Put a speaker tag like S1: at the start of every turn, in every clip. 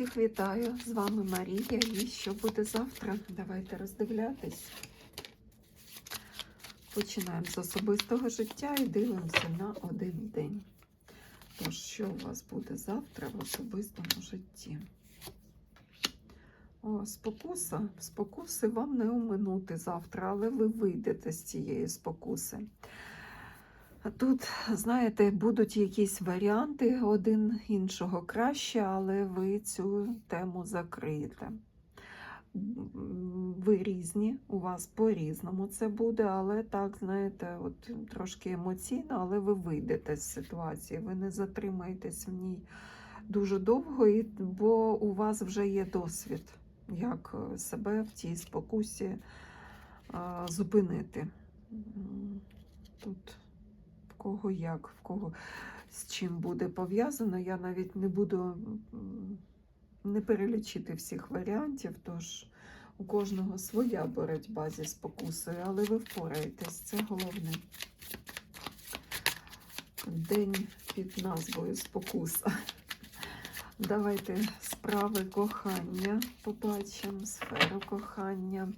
S1: Всіх вітаю! З вами Марія. І що буде завтра? Давайте роздивлятись. Починаємо з особистого життя і дивимося на один день. Тож, що у вас буде завтра в особистому житті? О, спокуса. Спокуси вам не оминути завтра, але ви вийдете з цієї спокуси. Тут, знаєте, будуть якісь варіанти один іншого краще, але ви цю тему закриєте. Ви різні, у вас по-різному це буде, але так, знаєте, от трошки емоційно, але ви вийдете з ситуації, ви не затримаєтесь в ній дуже довго, бо у вас вже є досвід, як е, себе в цій спокусі зупинити. Тут кого як, в кого з чим буде пов'язано. Я навіть не буду не перелічити всіх варіантів, тож у кожного своя боротьба зі спокусою, але ви впораєтесь, це головне. День під назвою Спокуса. Давайте справи кохання побачимо, сферу кохання.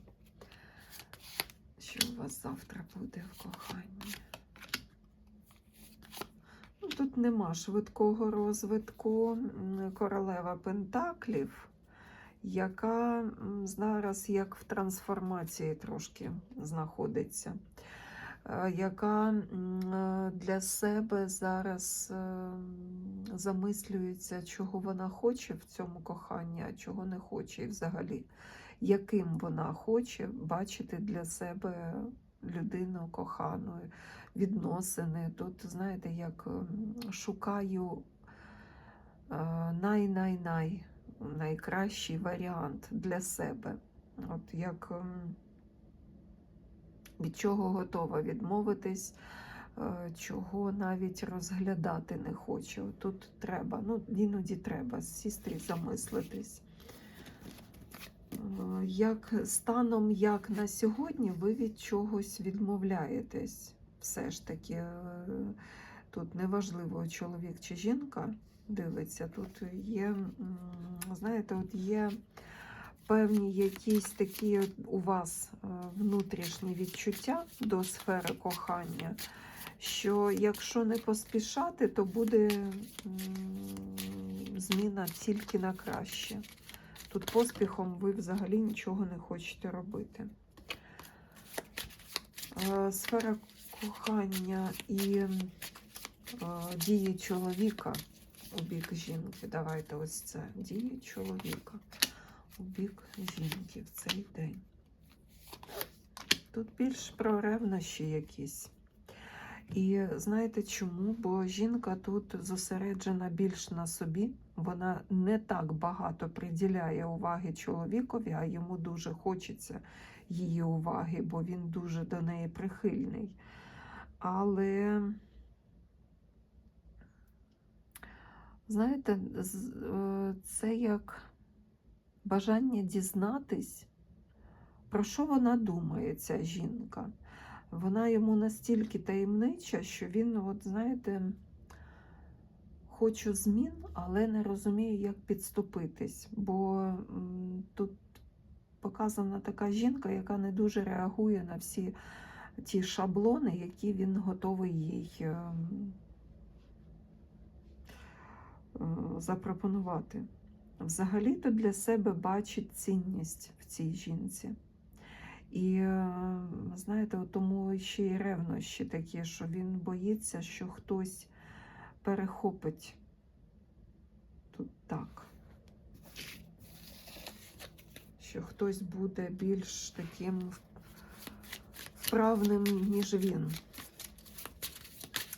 S1: Що у вас завтра буде в коханні? Тут нема швидкого розвитку. Королева Пентаклів, яка зараз як в трансформації трошки знаходиться, е, яка для себе зараз е, замислюється, чого вона хоче в цьому коханні, а чого не хоче, і взагалі, яким вона хоче бачити для себе людину коханою відносини. Тут, знаєте, як ем, шукаю е, най-най-най найкращий варіант для себе. От як ем, від чого готова відмовитись, е, чого навіть розглядати не хочу. Тут треба, ну іноді треба сісти і замислитись. Е, Як станом, як на сьогодні, ви від чогось відмовляєтесь все ж таки е, тут неважливо, чоловік чи жінка дивиться, тут є, знаєте, от є певні якісь такі у вас е, внутрішні відчуття до сфери кохання, що якщо не поспішати, то буде зміна тільки на краще. Тут поспіхом ви взагалі нічого не хочете робити. Е, Сфера кохання і е, дії чоловіка у бік жінки. Давайте ось це. Дії чоловіка у бік жінки в цей день. Тут більш про ревнощі якісь. І знаєте чому? Бо жінка тут зосереджена більш на собі. Вона не так багато приділяє уваги чоловікові, а йому дуже хочеться її уваги, бо він дуже до неї прихильний. Але, знаєте, е, це як бажання дізнатись, про що вона думає, ця жінка. Вона йому настільки таємнича, що він, от знаєте, хочу змін, але не розуміє, як підступитись. Бо тут показана така жінка, яка не дуже реагує на всі ті шаблони, які він готовий їй ем, е, запропонувати. Взагалі-то для себе бачить цінність в цій жінці. І е, знаєте, тому ще й ревнощі такі, що він боїться, що хтось перехопить тут так. Що хтось буде більш таким вправним, ніж він.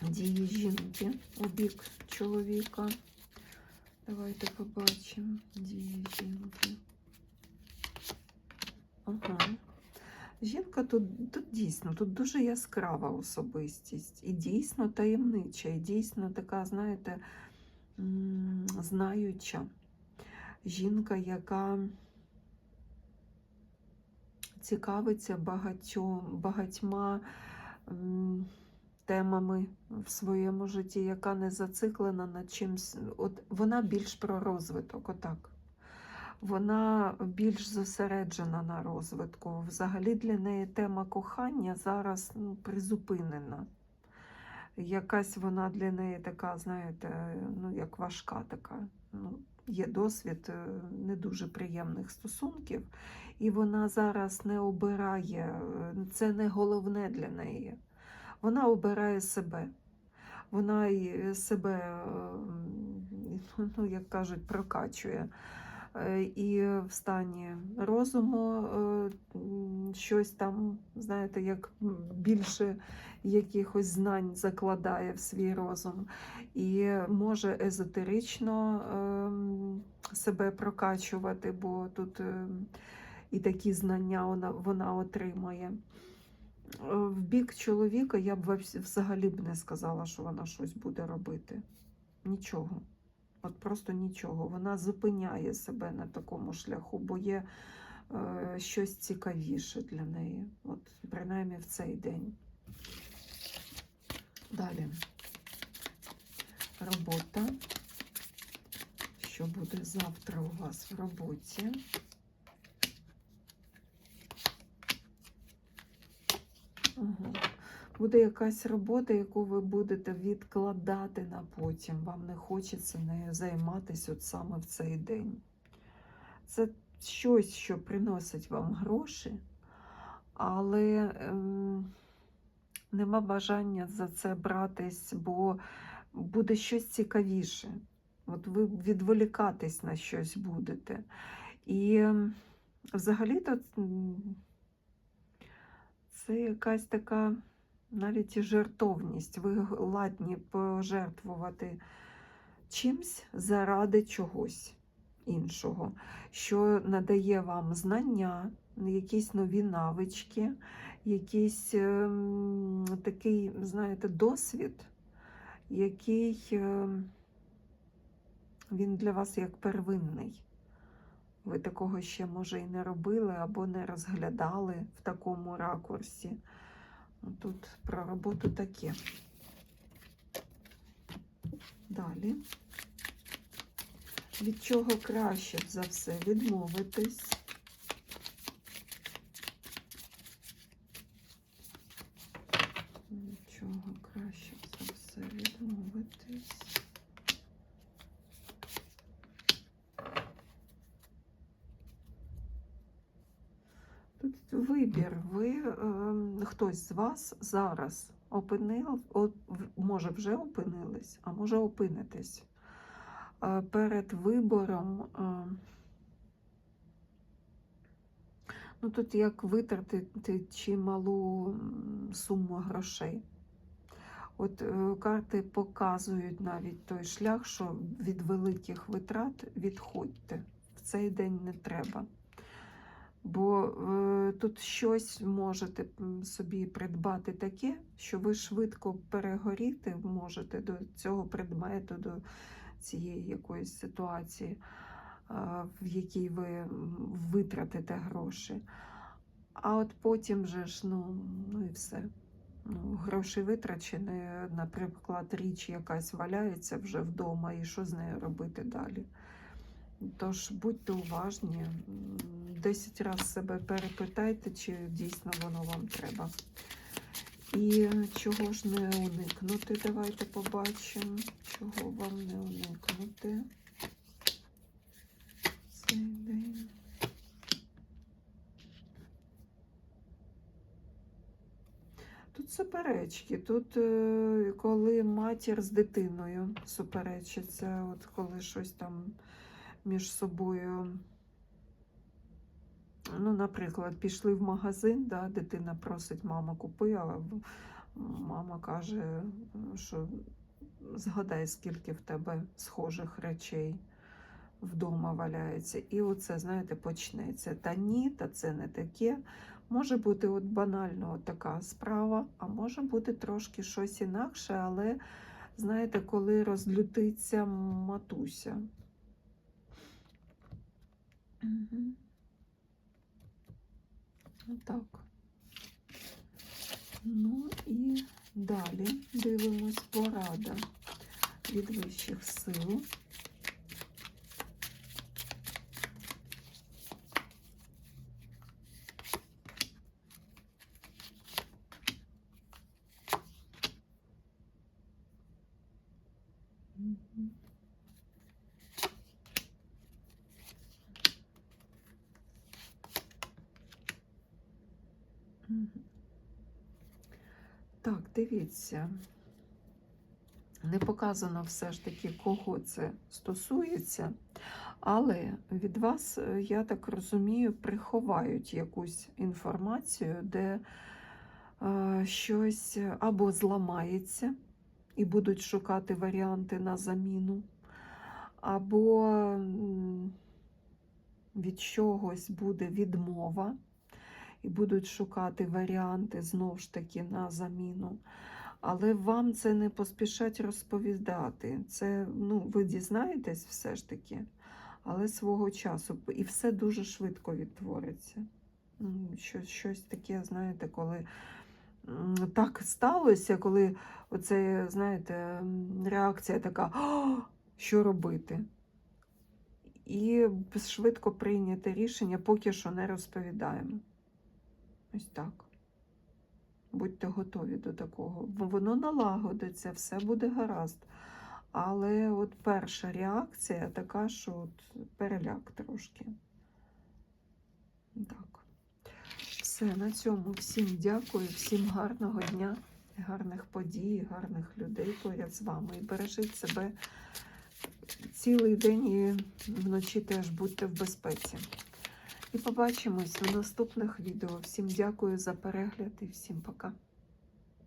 S1: Дії жінки у бік чоловіка. Давайте побачимо дії жінки. Ага. Жінка тут, тут дійсно, тут дуже яскрава особистість, і дійсно таємнича, і дійсно така, знаєте, знаюча. Жінка, яка цікавиться багатьом, багатьма темами в своєму житті, яка не зациклена на чимсь. От вона більш про розвиток, отак. Вона більш зосереджена на розвитку. Взагалі для неї тема кохання зараз ну, призупинена. Якась вона для неї така, знаєте, ну, як важка така. Ну, є досвід е, не дуже приємних стосунків, і вона зараз не обирає, е, це не головне для неї. Вона обирає себе. Вона себе, е, ну, як кажуть, прокачує. Е, І в стані розуму е, щось там, знаєте, як більше якихось знань закладає в свій розум, і може езотерично ем, себе прокачувати, бо тут ем, і такі знання вона, вона отримує. Е, В бік чоловіка я б взагалі б не сказала, що вона щось буде робити. Нічого. От просто нічого. Вона зупиняє себе на такому шляху, бо є е, щось цікавіше для неї. От, принаймні в цей день. Далі. Робота. Що буде завтра у вас в роботі? Ага. Буде якась робота, яку ви будете відкладати на потім. Вам не хочеться нею займатися от саме в цей день. Це щось, що приносить вам гроші, але ем, нема бажання за це братись, бо буде щось цікавіше. От ви відволікатись на щось будете. І ем, взагалі-то це якась така навіть і жертовність. Ви ладні пожертвувати чимсь заради чогось іншого, що надає вам знання, якісь нові навички, якийсь ем, такий, знаєте, досвід, який ем, він для вас як первинний. Ви такого ще, може, і не робили або не розглядали в такому ракурсі. Тут про роботу таке. Далі. Від чого краще за все відмовитись? Від чого краще б за все відмовитись? Тут вибір. Ви, е, хтось з вас зараз опинив, може вже опинились, а може опинитесь е, перед вибором. Е, ну, тут як витратити чималу суму грошей. От е, карти показують навіть той шлях, що від великих витрат відходьте. В цей день не треба. Бо е, тут щось можете собі придбати таке, що ви швидко перегоріти можете до цього предмету, до цієї якоїсь ситуації, е, в якій ви витратите гроші. А от потім же ж, ну, ну і все. Ну, гроші витрачені, наприклад, річ якась валяється вже вдома, і що з нею робити далі? Тож будьте уважні, 10 разів себе перепитайте, чи дійсно воно вам треба. І чого ж не уникнути? Давайте побачимо, чого вам не уникнути. Цей. Тут суперечки. Тут, е, коли матір з дитиною суперечиться, от коли щось там між собою. Ну, наприклад, пішли в магазин, да, дитина просить, мама, купи, а мама каже, що згадай, скільки в тебе схожих речей вдома валяється. І оце, знаєте, почнеться. Та ні, та це не таке. Може бути от банально от така справа, а може бути трошки щось інакше, але знаєте, коли розлютиться матуся. Угу. Отак. Ну і далі дивимось порада від вищих сил. Так, дивіться. Не показано все ж таки, кого це стосується, але від вас, е, я так розумію, приховають якусь інформацію, де е, щось або зламається і будуть шукати варіанти на заміну, або від чогось буде відмова, і будуть шукати варіанти знов ж таки на заміну. Але вам це не поспішать розповідати. Це, ну, ви дізнаєтесь все ж таки, але свого часу. І все дуже швидко відтвориться. Щось, щось таке, знаєте, коли так сталося, коли оце, знаєте, реакція така, що робити? І швидко прийняти рішення, поки що не розповідаємо. Ось так. Будьте готові до такого. Воно налагодиться, все буде гаразд. Але от перша реакція така, що от переляк трошки. Так. Все, на цьому всім дякую, всім гарного дня, гарних подій, гарних людей поряд з вами. І бережіть себе цілий день і вночі теж будьте в безпеці. І побачимось у наступних відео. Всім дякую за перегляд і всім пока.